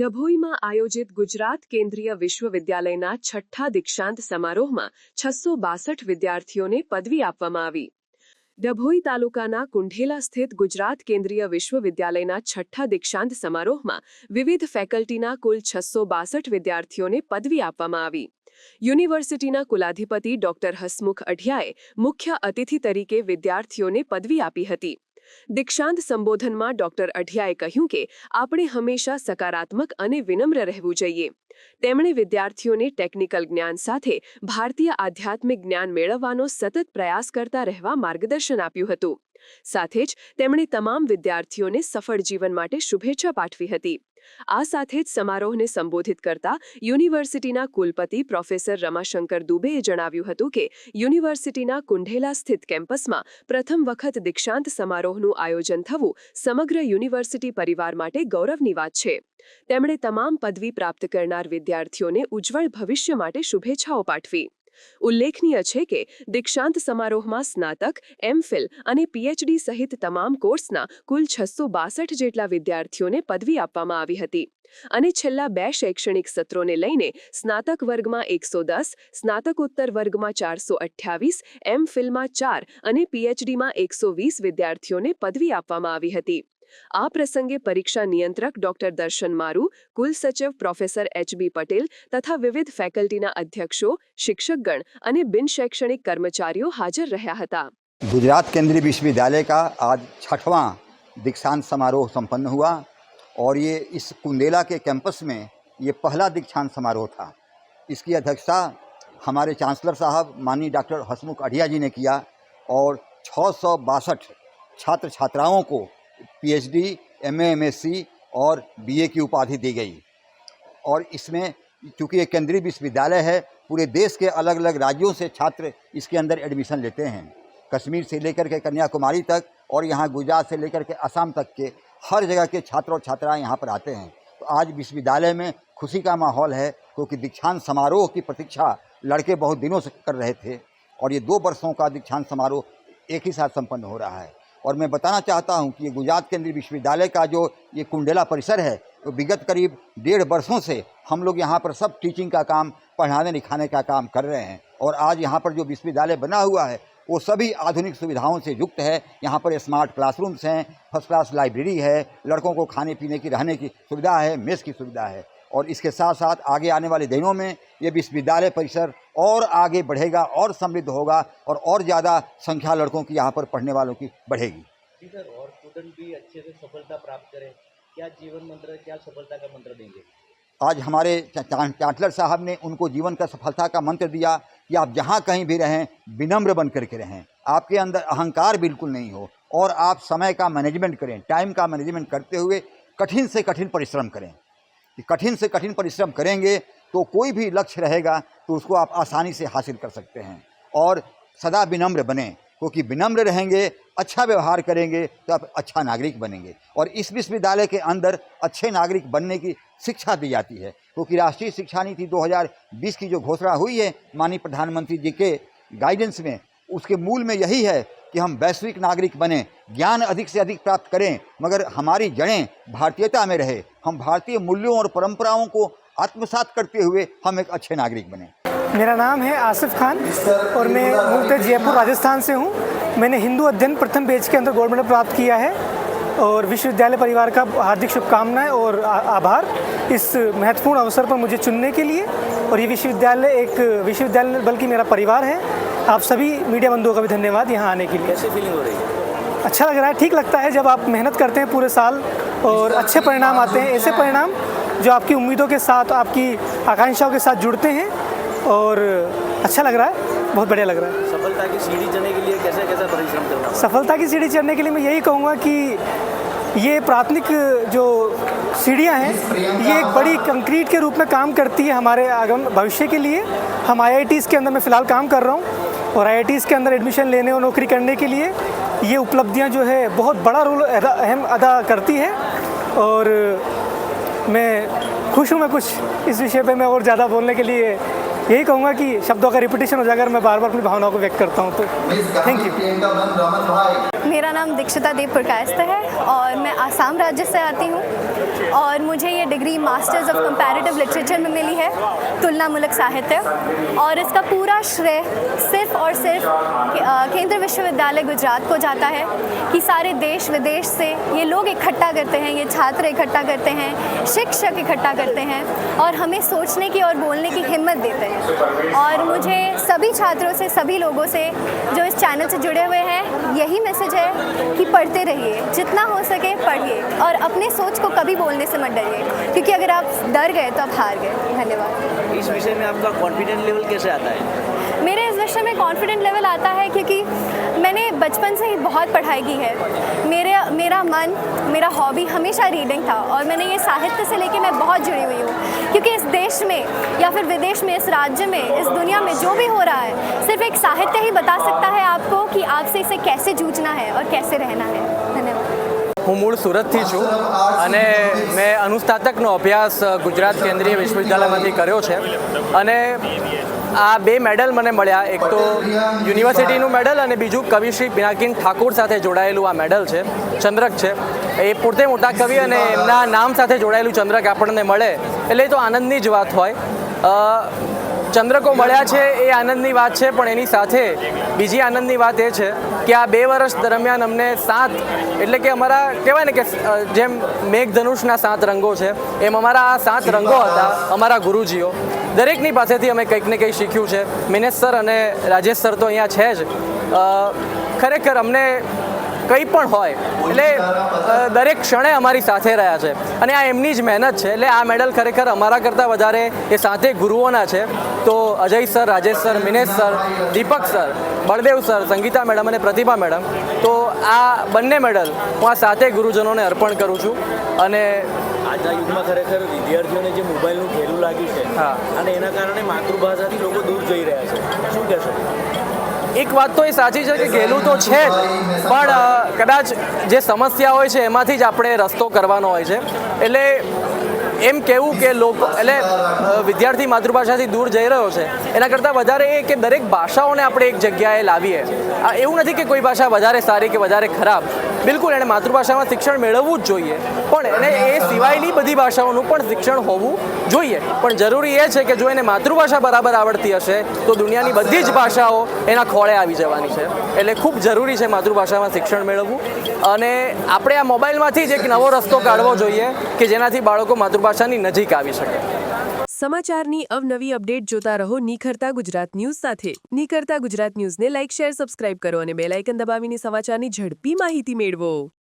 ડભોઈમાં આયોજિત ગુજરાત કેન્દ્રીય વિશ્વવિદ્યાલયના છઠ્ઠા દીક્ષાંત સમારોહમાં છસો બાસઠ વિદ્યાર્થીઓને પદવી આપવામાં આવી. ડભોઈ તાલુકાના કુંઢેલા સ્થિત ગુજરાત કેન્દ્રીય વિશ્વવિદ્યાલયના છઠ્ઠા દીક્ષાંત સમારોહમાં વિવિધ ફેકલ્ટીના કુલ છસો બાસઠ વિદ્યાર્થીઓને પદવી આપવામાં આવી. યુનિવર્સિટીના કુલાધિપતિ ડોક્ટર હસમુખ અઢિયાએ મુખ્ય અતિથિ તરીકે વિદ્યાર્થીઓને પદવી આપી હતી. દીક્ષાંત સંબોધનમાં ડોક્ટર અઢિયાએ કહ્યું કે આપણે હંમેશા સકારાત્મક અને વિનમ્ર રહેવું જોઈએ. તેમણે વિદ્યાર્થીઓને ટેકનિકલ જ્ઞાન સાથે ભારતીય આધ્યાત્મિક જ્ઞાન મેળવવાનો સતત પ્રયાસ કરતા રહેવા માર્ગદર્શન આપ્યું હતું. સાથે જ તેમણે તમામ વિદ્યાર્થીઓને સફળ જીવન માટે શુભેચ્છા પાઠવી હતી. આ સાથે જ સમારોહને સંબોધિત કરતા યુનિવર્સિટીના કુલપતિ પ્રોફેસર રમાશંકર દુબેએ જણાવ્યું હતું કે યુનિવર્સિટીના કુંઢેલા સ્થિત કેમ્પસમાં પ્રથમ વખત દીક્ષાંત સમારોહનું આયોજન થવું સમગ્ર યુનિવર્સિટી પરિવાર માટે ગૌરવની વાત છે. તેમણે તમામ પદવી પ્રાપ્ત કરનાર વિદ્યાર્થીઓને ઉજ્જવળ ભવિષ્ય માટે શુભેચ્છાઓ પાઠવી. ઉલ્લેખનીય છે કે દીક્ષાંત સમારોહમાં સ્નાતક એમફિલ અને પીએચડી સહિત તમામ કોર્સના કુલ છસો બાસઠ જેટલા વિદ્યાર્થીઓને પદવી આપવામાં આવી હતી. અને છેલ્લા બે શૈક્ષણિક સત્રોને લઈને સ્નાતક વર્ગમાં એકસો દસ, સ્નાતકોત્તર વર્ગમાં ચારસો અઠ્યાવીસ એમફિલમાં ચાર અને પીએચડીમાં એકસો વીસ વિદ્યાર્થીઓને પદવી આપવામાં આવી હતી. આ પ્રસંગે પરીક્ષા નિયંત્રક ડોક્ટર દર્શન મારુ કુલ સચિવ પ્રોફેસર એચ બી પટેલ તથા વિવિધ ફેકલ્ટીના અધ્યક્ષો શિક્ષકગણ અને બિન શૈક્ષણિક કર્મચારીઓ હાજર રહ્યા હતા गुजरात केंद्रीय विश्वविद्यालय का आज छठवां दीक्षांत समारोह संपन्न हुआ और ये इस कुंदेला के कैंपस में ये पहला दीक्षांत समारोह था इसकी अध्यक्षता हमारे चांसलर साहब माननीय डॉक्टर हसमुख अढ़िया जी ने किया और छः सौ बासठ छात्र छात्राओं को पीएचडी, एमए, एमएससी और बीए की उपाधि दी गई। और इसमें चूँकि ये केंद्रीय विश्वविद्यालय है पूरे देश के अलग अलग राज्यों से छात्र इसके अंदर एडमिशन लेते हैं। कश्मीर से लेकर के कन्याकुमारी तक और यहाँ गुजरात से लेकर के असम तक के हर जगह के छात्र और छात्राएँ यहाँ पर आते हैं। तो आज विश्वविद्यालय में खुशी का माहौल है क्योंकि दीक्षांत समारोह की प्रतीक्षा लड़के बहुत दिनों से कर रहे थे और ये दो वर्षों का दीक्षांत समारोह एक ही साथ संपन्न हो रहा है। और मैं बताना चाहता हूँ कि ये गुजरात केंद्रीय विश्वविद्यालय का जो ये कुंडेला परिसर है तो विगत करीब डेढ़ वर्षों से हम लोग यहाँ पर सब टीचिंग का काम, पढ़ाने लिखाने का काम कर रहे हैं। और आज यहाँ पर जो विश्वविद्यालय बना हुआ है, वो सभी आधुनिक सुविधाओं से युक्त है। यहाँ पर स्मार्ट क्लासरूम्स हैं फ़र्स्ट क्लास लाइब्रेरी है, लड़कों को खाने पीने की, रहने की सुविधा है, मेस की सुविधा है। और इसके साथ साथ आगे आने वाले दिनों में ये विश्वविद्यालय परिसर और आगे बढ़ेगा और समृद्ध होगा और और ज़्यादा संख्या लड़कों की यहाँ पर पढ़ने वालों की बढ़ेगी। जी सर और स्टूडेंट भी अच्छे से सफलता प्राप्त करें। क्या जीवन मंत्र क्या सफलता का मंत्र देंगे? आज हमारे चांसलर साहब ने उनको जीवन का सफलता का मंत्र दिया कि आप जहाँ कहीं भी रहें विनम्र बन करके रहें। आपके अंदर अहंकार बिल्कुल नहीं हो और आप समय का मैनेजमेंट करें टाइम का मैनेजमेंट करते हुए कठिन से कठिन परिश्रम करें। कि कठिन से कठिन परिश्रम करेंगे तो कोई भी लक्ष्य रहेगा तो उसको आप आसानी से हासिल कर सकते हैं। और सदा विनम्र बने, क्योंकि विनम्र रहेंगे अच्छा व्यवहार करेंगे तो आप अच्छा नागरिक बनेंगे। और इस विश्वविद्यालय के अंदर अच्छे नागरिक बनने की शिक्षा दी जाती है, क्योंकि राष्ट्रीय शिक्षा नीति 2020 की जो घोषणा हुई है, माननीय प्रधानमंत्री जी के गाइडेंस में, उसके मूल में यही है कि हम वैश्विक नागरिक बने, ज्ञान अधिक से अधिक प्राप्त करें, मगर हमारी जड़ें भारतीयता में रहे। हम भारतीय मूल्यों और परंपराओं को आत्मसात करते हुए हम एक अच्छे नागरिक बने। मेरा नाम है आसिफ खान और मैं मूलतः जयपुर, राजस्थान से हूँ। मैंने हिंदू अध्ययन प्रथम पेज के अंदर गोल्ड मेडल प्राप्त किया है और विश्वविद्यालय परिवार का हार्दिक शुभकामनाएँ और आभार इस महत्वपूर्ण अवसर पर मुझे चुनने के लिए। और ये विश्वविद्यालय एक विश्वविद्यालय बल्कि मेरा परिवार है। आप सभी मीडिया बंधुओं का भी धन्यवाद यहाँ आने के लिए। कैसे फीलिंग हो रही है? अच्छा लग रहा है ठीक लगता है जब आप मेहनत करते हैं पूरे साल और अच्छे परिणाम आते हैं। ऐसे परिणाम जो आपकी उम्मीदों के साथ आपकी आकांक्षाओं के साथ जुड़ते हैं और अच्छा लग रहा है बहुत बढ़िया लग रहा है। सफलता की सीढ़ी चढ़ने के लिए कैसे कैसा परिश्रम करना? सफलता की सीढ़ी चढ़ने के लिए मैं यही कहूँगा कि ये प्राथमिक जो सीढ़ियाँ हैं ये एक बड़ी कंक्रीट के रूप में काम करती है हमारे आगम भविष्य के लिए। हम आई के अंदर मैं फ़िलहाल काम कर रहा हूँ। और आई के अंदर एडमिशन लेने और नौकरी करने के लिए ये उपलब्धियाँ जो है बहुत बड़ा रोल अहम अदा करती है और मैं खुश हूँ मैं कुछ इस विषय पे मैं और ज़्यादा बोलने के लिए यही कहूँगा कि शब्दों का रिपीटेशन हो जाएगा अगर मैं बार बार अपनी भावनाओं को व्यक्त करता हूँ तो। थैंक यू मेरा नाम दीक्षिता देव पुरकायस्थ है और मैं आसाम राज्य से आती हूँ और मुझे ये degree masters of comparative literature में मिली है, तुलनामूलक साहित्य। और इसका पूरा श्रेय सिर्फ़ और सिर्फ़ केंद्रीय विश्वविद्यालय गुजरात को जाता है कि सारे देश विदेश से ये लोग इकट्ठा करते हैं, ये छात्र इकट्ठा करते हैं, शिक्षक इकट्ठा करते हैं और हमें सोचने की और बोलने की हिम्मत देते हैं। और मुझे सभी छात्रों से, सभी लोगों से जो इस चैनल से जुड़े हुए हैं यही मैसेज है कि पढ़ते रहिए। जितना हो सके पढ़िए और अपने सोच को कभी बोलने से मत डरिए क्योंकि अगर आप डर गए तो आप हार गए। धन्यवाद। इस विषय में आपका कॉन्फिडेंस लेवल कैसे आता है? मेरे इस विषय में कॉन्फिडेंट लेवल आता है क्योंकि मैंने बचपन से ही बहुत पढ़ाई की है। मेरे मेरा मन मेरा हॉबी हमेशा रीडिंग था और मैंने ये साहित्य से लेके मैं बहुत जुड़ी हुई हूँ क्योंकि इस देश में या फिर विदेश में इस राज्य में इस दुनिया में जो भी हो रहा है सिर्फ एक साहित्य ही बता सकता है आपको कि आपसे इसे कैसे जूझना है और कैसे रहना है धन्यवाद હું મૂળ સુરતથી છું અને મેં અનુસ્નાતકનો અભ્યાસ ગુજરાત કેન્દ્રીય વિશ્વવિદ્યાલયમાંથી કર્યો છે અને આ બે મેડલ મને મળ્યા. એક તો યુનિવર્સિટીનું મેડલ અને બીજું કવિશ્રી પિનાકીન ઠાકુર સાથે જોડાયેલું આ મેડલ છે. ચંદ્રક છે. એ પોતે મોટા કવિ અને એમના નામ સાથે જોડાયેલું ચંદ્રક આપણને મળે. એટલે એ તો આનંદની જ વાત હોય. ચંદ્રકો મળ્યા છે એ આનંદની વાત છે, પણ એની સાથે બીજી આનંદની વાત એ છે કે આ બે વર્ષ દરમિયાન અમને સાત, એટલે કે અમારા કહેવાય ને કે જેમ મેઘધનુષના સાત રંગો છે, એમ અમારા આ સાત રંગો હતા અમારા ગુરુજીઓ. દરેકની પાસેથી અમે કંઈક ને કંઈક શીખ્યું છે. મિનેશ સર અને રાજેશ સર તો અહીંયા છે જ. ખરેખર અમને કંઈ પણ હોય એટલે દરેક ક્ષણે અમારી સાથે રહ્યા છે. અને આ એમની જ મહેનત છે એટલે આ મેડલ ખરેખર અમારા કરતાં વધારે એ સાથે ગુરુઓના છે. તો Ajay sir Rajesh sir Minesh sir Deepak sir Baldev sir Sangeeta madam અને પ્રતિભા મેડમ તો આ બંને મેડલ હું આ સાથે ગુરુજનોને અર્પણ કરું છું. અને આજના યુગમાં ખરેખર વિદ્યાર્થીઓને જે મોબાઈલનું ઠેલું લાગ્યું છે હા. અને એના કારણે માતૃભાષાથી લોકો દૂર જઈ રહ્યા છે. શું કહેશો? એક વાત તો એ સાચી છે કે ઘેલું તો છે જ, પણ કદાચ જે સમસ્યા હોય છે એમાંથી જ આપણે રસ્તો કરવાનો હોય છે. એટલે એમ કહેવું કે લોકો, એટલે વિદ્યાર્થી માતૃભાષાથી દૂર જઈ રહ્યો છે, એના કરતાં વધારે એ કે દરેક ભાષાઓને આપણે એક જગ્યાએ લાવીએ. આ એવું નથી કે કોઈ ભાષા વધારે સારી કે વધારે ખરાબ. બિલકુલ એણે માતૃભાષામાં શિક્ષણ મેળવવું જ જોઈએ. પણ એને એ સિવાયની બધી ભાષાઓનું પણ શિક્ષણ હોવું જોઈએ. પણ જરૂરી એ છે કે જો એને માતૃભાષા બરાબર આવડતી હશે, તો દુનિયાની બધી જ ભાષાઓ એના ખોળે આવી જવાની છે. એટલે ખૂબ જરૂરી છે માતૃભાષામાં શિક્ષણ મેળવવું. અને આપણે આ મોબાઈલમાંથી જ એક નવો રસ્તો કાઢવો જોઈએ કે જેનાથી બાળકો માતૃભાષાની નજીક આવી શકે. સમાચારની અવનવી અપડેટ જોતા રહો નિખરતા ગુજરાત ન્યૂઝ સાથે. નિખરતા ગુજરાત ન્યૂઝને લાઇક, શેર, સબસ્ક્રાઇબ કરો અને બેલાઇકન દબાવીને સમાચારની ઝડપી માહિતી મેળવો.